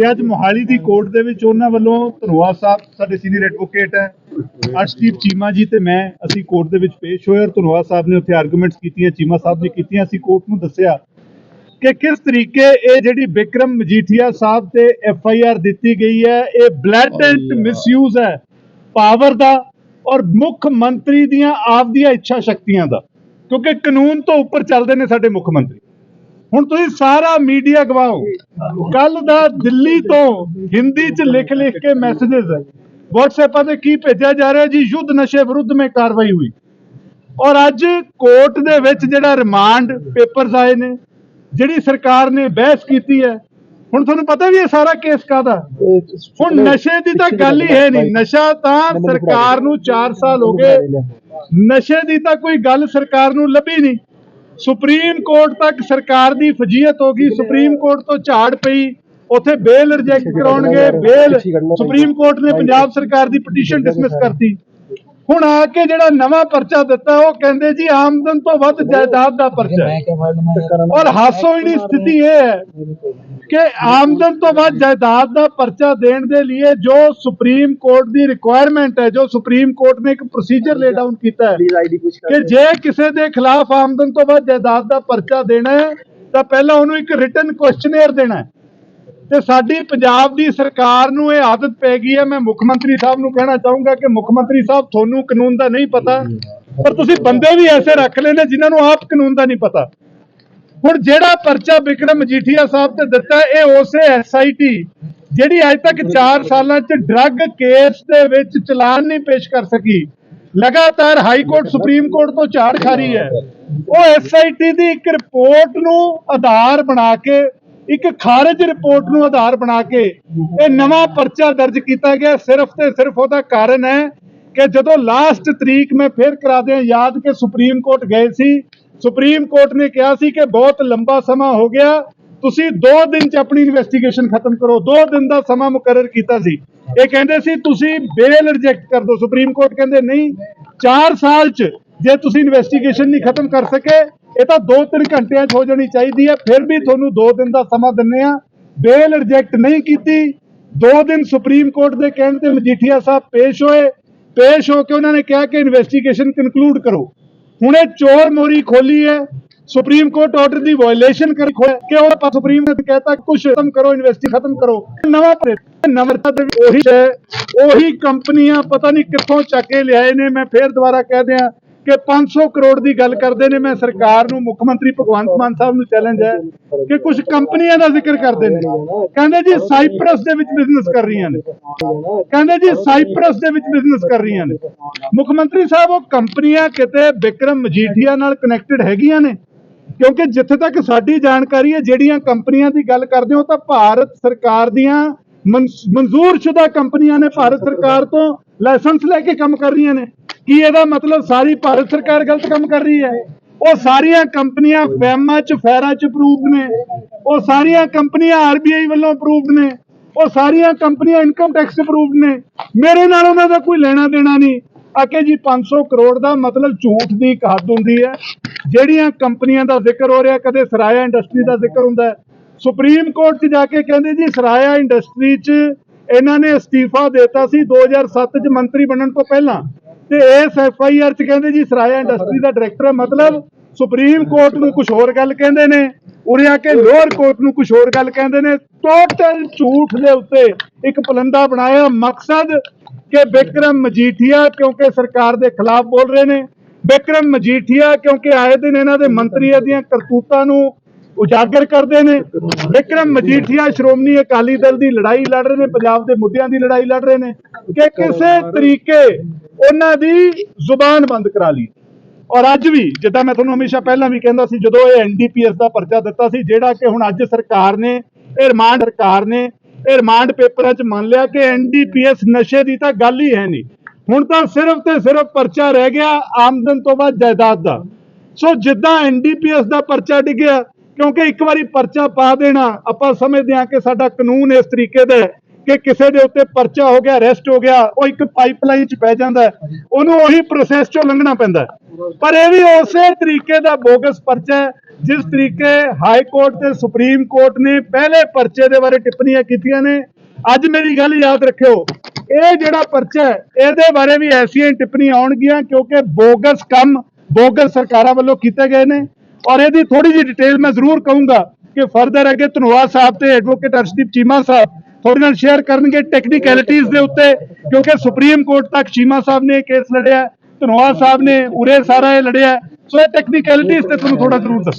ਤੇ ਅੱਜ ਮੋਹਾਲੀ ਦੀ ਕੋਰਟ ਦੇ ਵਿੱਚ ਉਹਨਾਂ ਵੱਲੋਂ ਧਨੋਆ ਸਾਹਿਬ ਸਾਡੇ ਸੀਨੀਅਰ ਐਡਵੋਕੇਟ ਹੈ ਅਰਸ਼ਦੀਪ ਚੀਮਾ ਜੀ ਤੇ ਮੈਂ ਅਸੀਂ ਕੋਰਟ ਦੇ ਵਿੱਚ ਪੇਸ਼ ਹੋਏ ਔਰ ਧਨੋਆ ਸਾਹਿਬ ਨੇ ਉੱਥੇ ਆਰਗੂਮੈਂਟਸ ਕੀਤੀਆਂ ਚੀਮਾ ਸਾਹਿਬ ਨੇ ਕੀਤੀਆਂ ਅਸੀਂ ਕੋਰਟ ਨੂੰ ਦੱਸਿਆ ਕਿ ਕਿਸ ਤਰੀਕੇ ਇਹ ਜਿਹੜੀ ਵਿਕਰਮ ਮਜੀਠੀਆ ਸਾਹਿਬ ਤੇ ਐਫ ਆਈ ਆਰ ਦਿੱਤੀ ਗਈ ਹੈ ਇਹ ਬਲੈਟੈਂਟ ਮਿਸਯੂਜ਼ ਹੈ ਪਾਵਰ ਦਾ ਔਰ ਮੁੱਖ ਮੰਤਰੀ ਦੀਆਂ ਆਪਦੀਆਂ ਇੱਛਾ ਸ਼ਕਤੀਆਂ ਦਾ ਕਿਉਂਕਿ ਕਾਨੂੰਨ ਤੋਂ ਉੱਪਰ ਚੱਲਦੇ ਨੇ ਸਾਡੇ ਮੁੱਖ ਮੰਤਰੀ। ਹੁਣ ਤੁਸੀਂ ਸਾਰਾ ਮੀਡੀਆ ਗਵਾਓ। ਕੱਲ ਦਾ ਦਿੱਲੀ ਤੋਂ ਹਿੰਦੀ ਚ ਲਿਖ ਲਿਖ ਕੇ ਮੈਸੇजेस ਹੈ WhatsApp ਤੇ ਕੀ ਭੇਜਿਆ ਜਾ ਰਿਹਾ ਜੀ? ਯੁੱਧ ਨਸ਼ੇ ਵਿਰੁੱਧ ਮੇ ਕਾਰਵਾਈ ਹੋਈ। ਔਰ ਅੱਜ ਕੋਰਟ ਦੇ ਵਿੱਚ ਜਿਹੜਾ ਰਿਮਾਂਡ ਪੇਪਰਸ ਆਏ ਨੇ, ਜਿਹੜੀ ਸਰਕਾਰ ਨੇ ਬਹਿਸ ਕੀਤੀ ਹੈ, ਹੁਣ ਤੁਹਾਨੂੰ ਪਤਾ ਵੀ ਇਹ ਸਾਰਾ ਕੇਸ ਕਾਦਾ ਹੁਣ ਨਸ਼ੇ ਦੀ ਤਾਂ ਗੱਲ ਹੀ ਹੈ ਨਹੀਂ। ਨਸ਼ਾ ਤਾਂ ਸਰਕਾਰ ਨੂੰ 4 ਸਾਲ ਹੋ ਗਏ। ਨਸ਼ੇ ਦੀ ਤਾਂ ਕੋਈ ਗੱਲ ਸਰਕਾਰ ਨੂੰ ਲੱਭੀ ਨਹੀਂ। ਸੁਪਰੀਮ ਕੋਰਟ ਤੱਕ ਸਰਕਾਰ ਦੀ ਫਜੀਅਤ ਹੋ ਗਈ ਸੁਪਰੀਮ ਕੋਰਟ ਤੋਂ ਝਾੜ ਪਈ ਉਥੇ ਬੇਲ ਰਿਜੈਕਟ ਕਰਾਉਣਗੇ ਬੇਲ ਸੁਪਰੀਮ ਕੋਰਟ ਨੇ ਪੰਜਾਬ ਸਰਕਾਰ ਦੀ ਪਟੀਸ਼ਨ ਡਿਸਮਿਸ ਕਰਤੀ। ਹੁਣ ਆ ਕੇ ਜਿਹੜਾ ਨਵਾਂ ਪਰਚਾ ਦਿੱਤਾ ਉਹ ਕਹਿੰਦੇ ਜੀ ਆਮਦਨ ਤੋਂ ਵੱਧ ਜਾਇਦਾਦ ਦਾ ਪਰਚਾ ਹੈ। ਔਰ ਹਾਸੋਹੀਣੀ ਸਥਿਤੀ ਇਹ ਹੈ ਕਿ ਆਮਦਨ ਤੋਂ ਵੱਧ ਜਾਇਦਾਦ ਦਾ ਪਰਚਾ ਦੇਣ ਦੇ ਲਈ ਜੋ ਸੁਪਰੀਮ ਕੋਰਟ ਦੀ ਰਿਕੁਆਇਰਮੈਂਟ ਹੈ ਜੋ ਸੁਪਰੀਮ ਕੋਰਟ ਨੇ ਇੱਕ ਪ੍ਰੋਸੀਜਰ ਲੇ ਡਾਊਨ ਕੀਤਾ ਹੈ ਕਿ ਜੇ ਕਿਸੇ ਦੇ ਖਿਲਾਫ ਆਮਦਨ ਤੋਂ ਵੱਧ ਜਾਇਦਾਦ ਦਾ ਪਰਚਾ ਦੇਣਾ ਹੈ ਤਾਂ ਪਹਿਲਾਂ ਉਹਨੂੰ ਇੱਕ ਰਿਟਨ ਕੁਐਸਚਨੇਅਰ ਦੇਣਾ ਹੈ। ਤੇ ਸਾਡੀ ਪੰਜਾਬ ਦੀ ਸਰਕਾਰ ਨੂੰ ਇਹ ਆਦਤ ਪੈ ਗਈ ਹੈ। ਮੈਂ ਮੁੱਖ ਮੰਤਰੀ ਸਾਹਿਬ ਨੂੰ ਕਹਿਣਾ ਚਾਹੂੰਗਾ ਕਿ ਮੁੱਖ ਮੰਤਰੀ ਸਾਹਿਬ, ਤੁਹਾਨੂੰ ਕਾਨੂੰਨ ਦਾ ਨਹੀਂ ਪਤਾ, ਪਰ ਤੁਸੀਂ ਬੰਦੇ ਵੀ ਐਸੇ ਰੱਖ ਲਏ ਨੇ ਜਿਨ੍ਹਾਂ ਨੂੰ ਆਪ ਕਾਨੂੰਨ ਦਾ ਨਹੀਂ ਪਤਾ। ਹੁਣ ਜਿਹੜਾ ਪਰਚਾ ਵਿਕਰਮ ਮਜੀਠੀਆ ਸਾਹਿਬ ਤੇ ਦਿੱਤਾ, ਇਹ ਉਸੇ ਐਸਆਈਟੀ ਜਿਹੜੀ ਅੱਜ ਤੱਕ 4 ਸਾਲਾਂ 'ਚ ਡਰੱਗ ਕੇਸ ਦੇ ਵਿੱਚ ਚਲਾਨ ਨਹੀਂ ਪੇਸ਼ ਕਰ ਸਕੀ। ਲਗਾਤਾਰ ਹਾਈ ਕੋਰਟ, ਸੁਪਰੀਮ ਕੋਰਟ ਤੋਂ ਝਾੜ ਖਾ ਰਹੀ ਹੈ। ਉਹ ਐਸਆਈਟੀ ਦੀ ਇੱਕ ਰਿਪੋਰਟ ਨੂੰ ਆਧਾਰ ਬਣਾ ਕੇ ਇੱਕ ਖਾਰਜ ਰਿਪੋਰਟ ਨੂੰ ਆਧਾਰ ਬਣਾ ਕੇ ਇਹ ਨਵਾਂ ਪਰਚਾ ਦਰਜ ਕੀਤਾ ਗਿਆ। ਸਿਰਫ ਤੇ ਸਿਰਫ ਉਹਦਾ ਕਾਰਨ ਹੈ ਕਿ ਜਦੋਂ ਲਾਸਟ ਤਰੀਕ ਮੈਂ ਫੇਰ ਕਰਾ ਦਿਆਂ, ਯਾਦ ਕਿ ਸੁਪਰੀਮ ਕੋਰਟ ਗਏ ਸੀ। ਸੁਪਰੀਮ ਕੋਰਟ ਨੇ ਕਿਹਾ ਸੀ ਕਿ ਬਹੁਤ ਲੰਬਾ ਸਮਾਂ ਹੋ ਗਿਆ। ਤੁਸੀਂ 2 ਦਿਨ ਚ ਆਪਣੀ ਇਨਵੈਸਟੀਗੇਸ਼ਨ ਖਤਮ ਕਰੋ। 2 ਦਿਨ ਦਾ ਸਮਾਂ ਮੁਕਰਰ ਕੀਤਾ ਸੀ। ਇਹ ਕਹਿੰਦੇ ਸੀ, ਤੁਸੀਂ ਬੇਲ ਰਿਜੈਕਟ ਕਰ ਦਿਓ। ਸੁਪਰੀਮ ਕੋਰਟ ਕਹਿੰਦੇ, ਨਹੀਂ 4 ਸਾਲ ਚ ਜੇ ਤੁਸੀਂ ਇਨਵੈਸਟੀਗੇਸ਼ਨ ਨਹੀਂ ਖਤਮ ਕਰ ਸਕੇ ਇਹ ਤਾਂ 2-3 ਘੰਟਿਆਂ ਚ ਹੋ ਜਾਣੀ ਚਾਹੀਦੀ ਹੈ, ਫਿਰ ਵੀ ਤੁਹਾਨੂੰ 2 ਦਿਨ ਦਾ ਸਮਾਂ ਦਿੰਨੇ ਆ ਬੇਲ ਰਿਜੈਕਟ ਨਹੀਂ ਕੀਤੀ 2 ਦਿਨ ਸੁਪਰੀਮ ਕੋਰਟ ਦੇ ਕਹਿਣ ਤੇ ਮਜੀਠੀਆ ਸਾਹਿਬ ਪੇਸ਼ ਹੋਏ। ਪੇਸ਼ ਹੋ ਕੇ ਉਹਨਾਂ ਨੇ ਕਿਹਾ ਕਿ ਇਨਵੈਸਟੀਗੇਸ਼ਨ ਕਨਕਲੂਡ ਕਰੋ। ਹੁਣ ਇਹ ਚੋਰ ਮੋਰੀ ਖੋਲੀ ਹੈ, ਸੁਪਰੀਮ ਕੋਰਟ ਆਰਡਰ ਦੀ ਵਾਇਲੇਸ਼ਨ ਕਰ ਖੋਇਆ ਕਿ ਉਹ ਆਪਾਂ ਸੁਪਰੀਮ ਨੇ ਕਹਿਤਾ ਕੁਝ ਖਤਮ ਕਰੋ ਇਨਵੈਸਟੀ ਖਤਮ ਕਰੋ। ਨਵਾਂ ਨਵਰਤਾ ਦੇ ਉਹੀ ਹੈ, ਉਹੀ ਕੰਪਨੀਆਂ ਪਤਾ ਨਹੀਂ ਕਿੱਥੋਂ ਚੱਕ ਕੇ ਲਿਆਏ ਨੇ, ਮੈਂ ਫੇਰ ਦੁਬਾਰਾ ਕਹਿ ਦਿਆਂ। ਕਿ 500 ਕਰੋੜ ਦੀ ਗੱਲ ਕਰਦੇ ਨੇ, ਮੈਂ ਸਰਕਾਰ ਨੂੰ, ਮੁੱਖ ਮੰਤਰੀ ਭਗਵੰਤ ਮਾਨ ਸਾਹਿਬ ਨੂੰ ਚੈਲੰਜ ਹੈ ਕਿ ਕੁਝ ਕੰਪਨੀਆਂ ਦਾ ਜ਼ਿਕਰ ਕਰਦੇ ਨੇ। ਕਹਿੰਦੇ ਜੀ ਸਾਈਪ੍ਰਸ ਦੇ ਵਿੱਚ ਬਿਜ਼ਨਸ ਕਰ ਰਹੀਆਂ ਨੇ। ਕਹਿੰਦੇ ਜੀ ਸਾਈਪ੍ਰਸ ਦੇ ਵਿੱਚ ਬਿਜ਼ਨਸ ਕਰ ਰਹੀਆਂ ਨੇ। ਮੁੱਖ ਮੰਤਰੀ ਸਾਹਿਬ, ਉਹ ਕੰਪਨੀਆਂ ਕਿਤੇ ਵਿਕਰਮ ਮਜੀਠੀਆ ਨਾਲ ਕਨੈਕਟਡ ਹੈਗੀਆਂ ਨੇ। ਕਿਉਂਕਿ ਜਿੱਥੇ ਤੱਕ ਸਾਡੀ ਜਾਣਕਾਰੀ ਹੈ, ਜਿਹੜੀਆਂ ਕੰਪਨੀਆਂ ਦੀ ਗੱਲ ਕਰਦੇ ਹੋ ਤਾਂ ਭਾਰਤ ਸਰਕਾਰ ਦੀਆਂ ਮਨਸ- ਮਨਜ਼ੂਰਸ਼ੁਦਾ ਕੰਪਨੀਆਂ ਨੇ। ਭਾਰਤ ਸਰਕਾਰ ਤੋਂ ਲਾਇਸੈਂਸ ਲੈ ਕੇ ਕੰਮ ਕਰ ਰਹੀਆਂ ਨੇ। ਕੀ ਇਹਦਾ ਮਤਲਬ? ਸਾਰੀ ਭਾਰਤ ਸਰਕਾਰ ਗਲਤ ਕੰਮ ਕਰ ਰਹੀ ਹੈ। ਉਹ ਸਾਰੀਆਂ ਕੰਪਨੀਆਂ ਫੈਮਾ ਚ, ਫੈਰਾ ਚ ਅਪਰੂਵਡ ਨੇ। ਉਹ ਸਾਰੀਆਂ ਕੰਪਨੀਆਂ ਆਰਬੀਆਈ ਵੱਲੋਂ ਅਪਰੂਵਡ ਨੇ। ਉਹ ਸਾਰੀਆਂ ਕੰਪਨੀਆਂ ਇਨਕਮ ਟੈਕਸ ਅਪਰੂਵਡ ਨੇ। ਮੇਰੇ ਨਾਲ ਉਹਨਾਂ ਦਾ ਕੋਈ ਲੈਣਾ ਦੇਣਾ ਨਹੀਂ। ਆਕੇ ਜੀ 500 ਕਰੋੜ ਦਾ ਮਤਲਬ ਝੂਠ ਦੀ ਇੱਕ ਹੱਦ ਹੁੰਦੀ ਹੈ। ਜਿਹੜੀਆਂ ਕੰਪਨੀਆਂ ਦਾ ਜ਼ਿਕਰ ਹੋ ਰਿਹਾ, ਕਦੇ ਸਰਾਇਆ ਇੰਡਸਟਰੀ ਦਾ ਜ਼ਿਕਰ ਹੁੰਦਾ ਸੁਪਰੀਮ ਕੋਰਟ 'ਚ ਜਾ ਕੇ ਕਹਿੰਦੇ ਜੀ, ਸਰਾਇਆ ਇੰਡਸਟਰੀ 'ਚ ਇਹਨਾਂ ਨੇ ਅਸਤੀਫਾ ਦਿੱਤਾ ਸੀ। 2007 'ਚ ਮੰਤਰੀ ਬਣਨ ਤੋਂ ਪਹਿਲਾਂ। ਤੇ ਇਸ ਐਫ ਆਈ ਆਰ 'ਚ ਕਹਿੰਦੇ ਜੀ ਸਰਾਇਆ ਇੰਡਸਟਰੀ ਦਾ ਡਾਇਰੈਕਟਰ ਹੈ। ਮਤਲਬ ਸੁਪਰੀਮ ਕੋਰਟ ਨੂੰ ਕੁਝ ਹੋਰ ਗੱਲ ਕਹਿੰਦੇ ਨੇ, ਉਰੇ ਆ ਕੇ ਲੋਅਰ ਕੋਰਟ ਨੂੰ ਕੁਝ ਹੋਰ ਗੱਲ ਕਹਿੰਦੇ ਨੇ। ਟੋਟਲ ਝੂਠ ਦੇ ਉੱਤੇ ਇੱਕ ਪਲੰਦਾ ਬਣਾਇਆ। ਮਕਸਦ ਕਿ ਵਿਕਰਮ ਮਜੀਠੀਆ, ਕਿਉਂਕਿ ਸਰਕਾਰ ਦੇ ਖਿਲਾਫ ਬੋਲ ਰਹੇ ਨੇ, ਬਿਕਰਮ ਮਜੀਠੀਆ, ਕਿਉਂਕਿ ਆਏ ਦਿਨ ਇਹਨਾਂ ਦੇ ਮੰਤਰੀਆਂ ਦੀਆਂ ਕਰਤੂਤਾਂ ਨੂੰ ਉਜਾਗਰ ਕਰਦੇ ਨੇ। ਵਿਕਰਮ ਮਜੀਠੀਆ, ਸ਼੍ਰੋਮਣੀ ਅਕਾਲੀ ਦਲ ਦੀ ਲੜਾਈ ਲੜ ਰਹੇ ਨੇ, ਪੰਜਾਬ ਦੇ ਮੁੱਦਿਆਂ ਦੀ ਲੜਾਈ ਲੜ ਰਹੇ ਨੇ। ਕਿ ਕਿਸੇ ਤਰੀਕੇ ਉਹਨਾਂ ਦੀ ਜ਼ੁਬਾਨ ਬੰਦ ਕਰਾ ਲਈ। ਔਰ ਅੱਜ ਵੀ, ਜਿੱਦਾਂ ਮੈਂ ਤੁਹਾਨੂੰ ਹਮੇਸ਼ਾ ਪਹਿਲਾਂ ਵੀ ਕਹਿੰਦਾ ਸੀ, ਜਦੋਂ ਇਹ ਐਨਡੀਪੀਐਸ ਦਾ ਪਰਚਾ ਦਿੱਤਾ ਸੀ, ਜਿਹੜਾ ਕਿ ਹੁਣ ਅੱਜ ਸਰਕਾਰ ਨੇ, ਇਹ ਰਿਮਾਂਡ ਸਰਕਾਰ ਨੇ, ਇਹ ਰਿਮਾਂਡ ਪੇਪਰਾਂ 'ਚ ਮੰਨ ਲਿਆ ਕਿ ਐਨਡੀਪੀਐਸ ਨਸ਼ੇ ਦੀ ਤਾਂ ਗੱਲ ਹੀ ਹੈ ਨਹੀਂ। ਹੁਣ ਤਾਂ ਸਿਰਫ ਤੇ ਸਿਰਫ ਪਰਚਾ ਰਹਿ ਗਿਆ ਆਮਦਨ ਤੋਂ ਬਾਅਦ ਜਾਇਦਾਦ ਦਾ। ਸੋ ਜਿੱਦਾਂ ਐਨਡੀਪੀਐਸ ਦਾ ਪਰਚਾ ਡਿੱਗਿਆ, ਕਿਉਂਕਿ ਇੱਕ ਵਾਰੀ ਪਰਚਾ ਪਾ ਦੇਣਾ, ਆਪਾਂ ਸਮਝਦੇ ਹਾਂ ਕਿ ਸਾਡਾ ਕਾਨੂੰਨ ਇਸ ਤਰੀਕੇ ਦਾ ਹੈ ਕਿ ਕਿਸੇ ਦੇ ਉੱਤੇ ਪਰਚਾ ਹੋ ਗਿਆ ਅਰੈਸਟ ਹੋ ਗਿਆ, ਉਹ ਇੱਕ ਪਾਈਪਲਾਈਨ 'ਚ ਪੈ ਜਾਂਦਾ ਉਹਨੂੰ ਉਹੀ ਪ੍ਰੋਸੈਸ 'ਚੋਂ ਲੰਘਣਾ ਪੈਂਦਾ ਪਰ ਇਹ ਵੀ ਉਸੇ ਤਰੀਕੇ ਦਾ ਬੋਗਸ ਪਰਚਾ ਜਿਸ ਤਰੀਕੇ ਹਾਈ ਕੋਰਟ ਤੇ ਸੁਪਰੀਮ ਕੋਰਟ ਨੇ ਪਹਿਲੇ ਪਰਚੇ ਦੇ ਬਾਰੇ ਟਿੱਪਣੀਆਂ ਕੀਤੀਆਂ ਨੇ। ਅੱਜ ਮੇਰੀ ਗੱਲ ਯਾਦ ਰੱਖਿਓ, ਇਹ ਜਿਹੜਾ ਪਰਚਾ ਇਹਦੇ ਬਾਰੇ ਵੀ ਐਸੀਆਂ ਹੀ ਟਿੱਪਣੀਆਂ ਆਉਣਗੀਆਂ, ਕਿਉਂਕਿ ਬੋਗਸ ਕੰਮ ਬੋਗਸ ਸਰਕਾਰਾਂ ਵੱਲੋਂ ਕੀਤੇ ਗਏ ਨੇ। ਔਰ ਇਹਦੀ ਥੋੜੀ ਜਿਹੀ ਡਿਟੇਲ ਮੈਂ ਜ਼ਰੂਰ ਕਹੂੰਗਾ ਕਿ ਫਰਦਰ ਅੱਗੇ ਧਨੋਆ ਸਾਹਿਬ ਤੇ ਐਡਵੋਕੇਟ ਅਰਸ਼ਦੀਪ ਚੀਮਾ ਸਾਹਿਬ ਤੁਹਾਡੇ ਨਾਲ ਸ਼ੇਅਰ ਕਰਨਗੇ ਟੈਕਨੀਕੈਲਿਟੀਜ਼ ਦੇ ਉੱਤੇ, ਕਿਉਂਕਿ ਸੁਪਰੀਮ ਕੋਰਟ ਤੱਕ ਚੀਮਾ ਸਾਹਿਬ ਨੇ ਇਹ ਕੇਸ ਲੜਿਆ, ਧਨੋਆ ਸਾਹਿਬ ਨੇ, ਉਰੇ ਸਾਰਾ ਇਹ ਲੜਿਆ। ਸੋ ਇਹ ਟੈਕਨੀਕੈਲਿਟੀਜ਼ ਤੇ ਤੁਹਾਨੂੰ ਥੋੜਾ ਜ਼ਰੂਰ ਦੱਸ